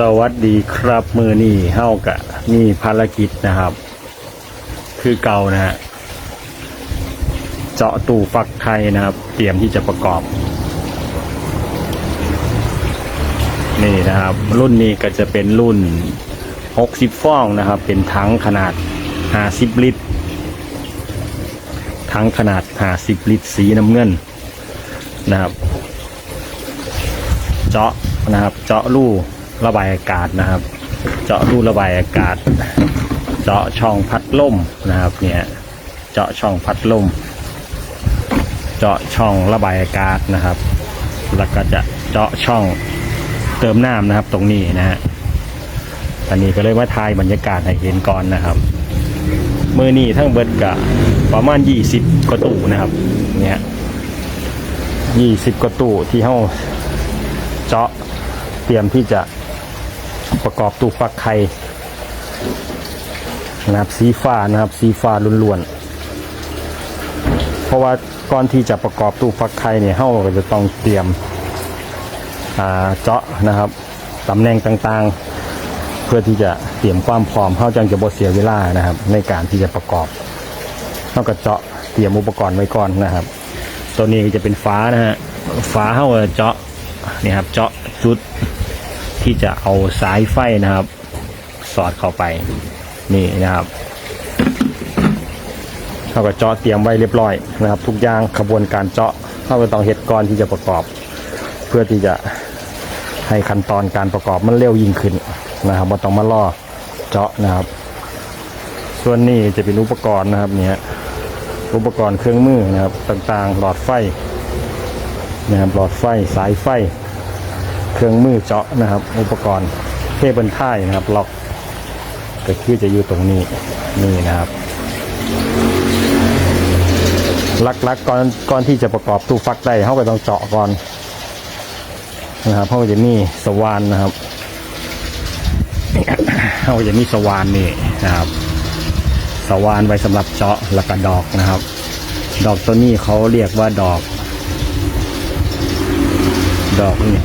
สวัสดีครับมือนี่เฮ้ากะนี่ภารกิจนะครับ คือเก่านะฮะเจาะตู้ฟักไข่นะครับ เตรียมที่จะประกอบ นี่นะครับ รุ่นนี้ก็จะเป็นรุ่น 60 ฟองนะครับ เป็นถังขนาด 50 ลิตรถังขนาด 50 ลิตรสีน้ำเงินนะครับ เจาะนะครับ เจาะรู ระบายอากาศนะครับ เจาะรูระบายอากาศ เจาะช่องพัดลมนะครับ เนี่ยเจาะช่องพัดลมเจาะช่องระบายอากาศนะครับ แล้วก็จะเจาะช่องเติมน้ำนะครับ ตรงนี้นะฮะอันนี้ก็เลยว่าทายบรรยากาศให้เห็นก่อนนะครับมือนี่ทั้งเบิดกะประมาณ 20กว่าตู้นะครับ เนี่ย20กว่าตู้ที่เฮาเจาะเตรียมที่จะ ประกอบตู้ฟักไข่นะครับสีฟ้านะครับสีฟ้าล้วนๆเพราะว่าก่อนที่จะประกอบตู้ฟักไข่เนี่ยเราก็จะต้องเตรียมเจาะนะครับตำแหน่งต่างๆ เพื่อที่จะเตรียมความพร้อมเขาจังจะบ่เสียเวลานะครับ ในการที่จะประกอบเขาก็เจาะเตรียมอุปกรณ์ไว้ก่อนนะครับ ตัวนี้ก็จะเป็นฟ้านะฮะฟ้าเขาเจาะนี่ครับเจาะจุด ที่จะเอาสายไฟนะครับ สอดเข้าไปนี่นะครับเราก็เจาะเตรียมไว้เรียบร้อยนะครับ ทุกอย่างขบวนการเจาะเราก็ต้องเห็ดก่อนที่จะประกอบ เพื่อที่จะให้ขั้นตอนการประกอบมันเร็วยิ่งขึ้นนะครับไม่ต้องมาล่อเจาะนะครับ ส่วนนี้จะเป็นอุปกรณ์นะครับเนี่ยอุปกรณ์เครื่องมือนะครับต่างๆ หลอดไฟนะครับหลอดไฟสายไฟ เครื่องมือเจาะนะครับ อุปกรณ์เทเบิลท้ายนะครับ ล็อกก็คือจะอยู่ตรงนี้นี่นะครับลักๆกก่อนก่อนที่จะประกอบตู้ฟักได้เขาก็ต้องเจาะก่อนนะครับเขาก็จะมีสว่านนะครับเขาก็จะมีสว่านนี่นะครับ สว่านไว้สำหรับเจาะแล้วก็ดอกนะครับ ดอกตัวนี้เขาเรียกว่าดอก ดอกนี่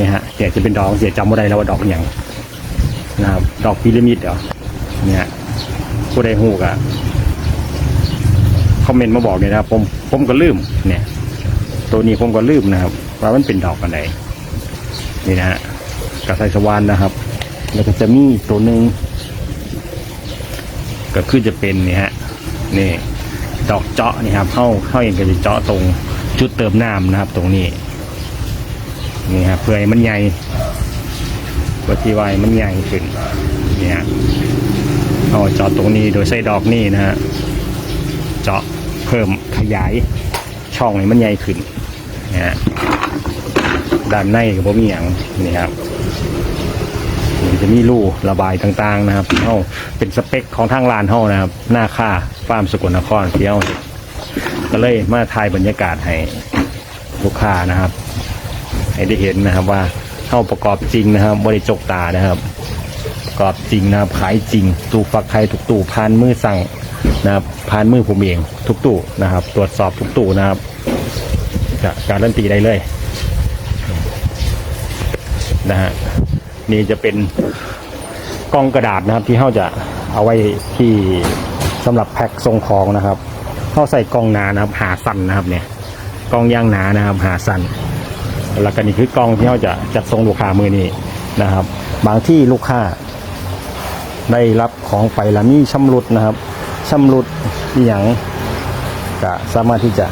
นี่ฮะเดี๋ยจะเป็นดอกเสียจำไม่ได้แล้วว่าดอกอย่างนะครับ ดอกพีระมิดเหรอเนี่ยผู้ใดหูกอะคอมเมนต์มาบอกเลยนะครับ ผมผมก็ลืมเนี่ย ตัวนี้ผมก็ลืมนะครับว่ามันเป็นดอกอะไรนี่นะฮะกระไซสวานนะครับ แล้วก็จะมีตัวหนึ่งก็คือจะเป็นนี่ฮะนี่ดอกเจาะนี่ครับเข้าเข้าเองก็จะเจาะตรงจุดเติมน้ำนะครับ ตรงนี้ นี่ครับเพื่อให้มันใหญ่เพื่อที่ไว้มันใหญ่ขึ้นนี่ฮะเอาเจาะตรงนี้โดยใช้ดอกนี่นะฮะเจาะเพิ่มขยายช่องให้มันใหญ่ขึ้นนะฮะด้านในก็บ่มีอย่างนี่ครับมันจะมีรูระบายต่างๆนะครับเฮาเป็นสเปคของทางร้านเฮานะครับ หน้าค่าฟาร์มสกลนครเที่เฮาเฮ็ดก็เลยมาถ่ายบรรยากาศให้ลูกค้านะครับ ให้ได้เห็นนะครับว่าเฮาประกอบจริงนะครับบริจกตานะครับ ประกอบจริงนะครับขายจริง ตู้ฟักไข่ทุกตู้ผ่านมือสั่งนะครับผ่านมือผมเองทุกตู้นะครับ ตรวจสอบทุกตู้นะครับจะการันตีได้เลยนะฮะนี่จะเป็นกล่องกระดาษนะครับที่เขาจะเอาไว้ที่สำหรับแพ็คส่งของนะครับเขาใส่กล่องหนานะครับหาสั้นนะครับเนี่ยกล่องย่างหนานะครับหาสั้น แล้วก็นี่คือกล่องที่เขาจะจัดส่งลูกค้ามือนี้นะครับ บางที่ลูกค้าได้รับของไปแล้วมีชำรุดนะครับชำรุดอย่างก็สามารถที่จะ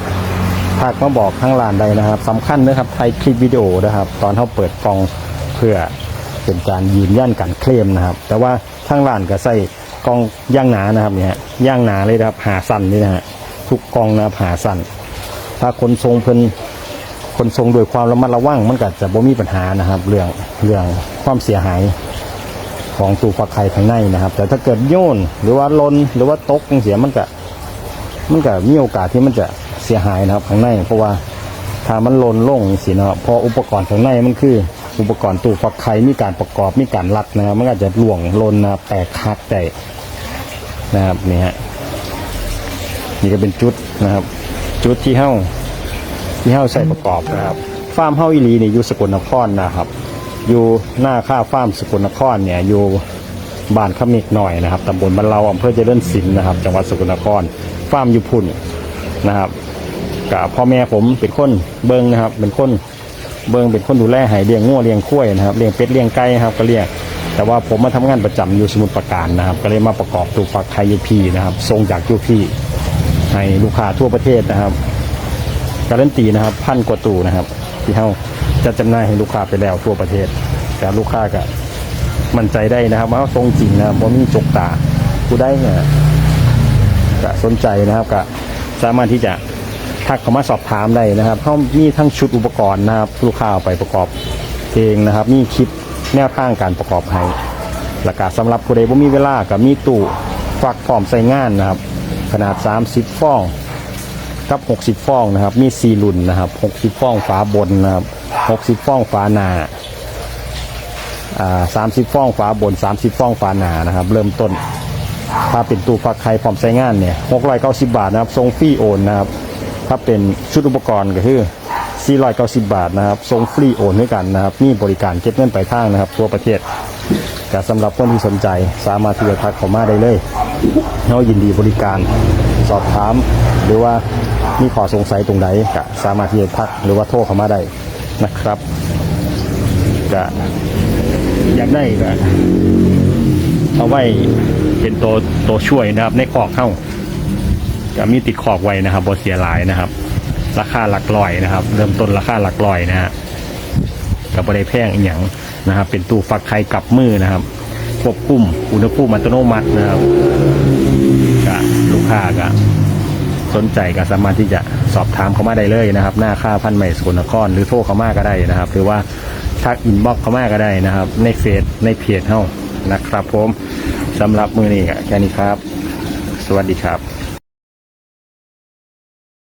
ทักมาบอกทางร้านได้นะครับสำคัญนะครับถ่ายคลิปวิดีโอนะครับ ตอนเขาเปิดกล่องเพื่อเป็นการยืนยันการเคลมนะครับ แต่ว่าทางร้านก็ใส่กล่องย่างหนานะครับเนี่ยย่างหนาเลยนะครับหาสั้นนี่นะฮะทุกกล่องนะครับหาสั้นถ้าคนทรงเพิ่น คนทรงโดวยความระมัดระวังมันก็จะบ่มีปัญหานะครับ เรื่องเรื่องความเสียหายของตู้ฟักไข่ข้างในนะครับ แต่ถ้าเกิดโยนหรือว่าลนหรือว่าตกเสียมันก็มันก็มีโอกาสที่มันจะเสียหายนะครับข้างใน เพราะว่าถ้ามันลนลงสินะครับพออุปกรณ์ข้างในมันคือ อุปกรณ์ตู้ฟักไข่มีการประกอบมีการรัดนะครับมันก็อาจจะหลวงลนนะแตกหักได้นะครับนี่ฮะนี่ก็เป็นจุดนะครับ จุดที่เฮ้า ที่เฮ้าใส่ประกอบนะครับฟาร์มเฮาอีลีนี่อยู่สกลนครนะครับ อยู่หน้าค่าฟาร์มสกลนครเนี่ยอยู่บ้านขมิกหน่อยนะครับตำบลบ้านเราอำเภอเจริญศิลป์นะครับ จังหวัดสกลนครฟาร์มอยู่พุ่นนะครับกับพ่อแม่ผมเป็นคนเบิงนะครับ เป็นคนเบิงเป็นคนดูแลให้เลี้ยงงัวเลี้ยงข้วยนะครับเลี้ยงเป็ดเลี้ยงไก่ครับก็เลี้ยงแต่ว่าผมมาทำงานประจำอยู่สมุทรปราการนะครับ ก็เลยมาประกอบตูฟักไทยยูพีนะครับส่งจากยูพีให้ลูกค้าทั่วประเทศนะครับ การันตีนะครับพันกว่าตู้นะครับ ที่เขาจะจำหน่ายให้ลูกค้าไปแล้วทั่วประเทศแต่ลูกค้าก็มั่นใจได้นะครับว่าทรงจริงนะครับว่ามีจกตาผู้ได้เนี่ยก็สนใจนะครับก็สามารถที่จะทักเข้ามาสอบถามได้นะครับเขามีทั้งชุดอุปกรณ์นะครับลูกค้าเอาไปประกอบเองนะครับ มีคลิปแนวทางการประกอบให้แล้วก็สำหรับผู้ใดบ่มีเวลาก็มีตู้ฟักพร้อมใส่งานนะครับ ขนาด 30ฟอง กับ 60 ฟองนะครับ มี 4 รุ่นนะครับ 60 ฟองฝาบนนะครับ 60 ฟองฝาหนาอ่า30 ฟองฝาบน 30 ฟองฝาหนานะครับ เริ่มต้นถ้าเป็นตู้ฟักไข่พร้อมใช้งานเนี่ย690 บาทนะครับทรงฟรีโอนนะครับ ถ้าเป็นชุดอุปกรณ์ก็คือ 490 บาทนะครับทรงฟรีโอนด้วยกันนะครับ มีบริการเก็บเงินปลายทางนะครับ ทั่วประเทศก็สำหรับคนที่สนใจสามารถที่จะทักเข้ามาได้เลยเรายินดีบริการสอบถามหรือว่า มีขอสงสัยตรงไหนก็สามารถที่จะทักหรือว่าโทรเข้ามาได้นะครับก็อยากได้ก็เอาไว้เป็นตัวตัวช่วยนะครับ ในขอกเข้าก็มีติดขอกไว้นะครับบเสียหลายนะครับ ราคาหลักร้อยนะครับ เริ่มต้นราคาหลักร้อยนะฮะกับบริแพงอีกอย่างนะครับ เป็นตู้ฟักไข่กับมือนะครับควบคุมอุณหภูมิอัตโนมัตินะครับก็ลูกค้าก็ สนใจก็สามารถที่จะสอบถามเขามาได้เลยนะครับ หน้าค่าพันใหม่สกลนครหรือโทรเขามาก็ได้นะครับ หรือว่าทักอินบ็อกเขามาก็ได้นะครับ ในเฟซในเพจเฮานะครับผมสำหรับมือนี้ก็แค่นี้ครับ สวัสดีครับ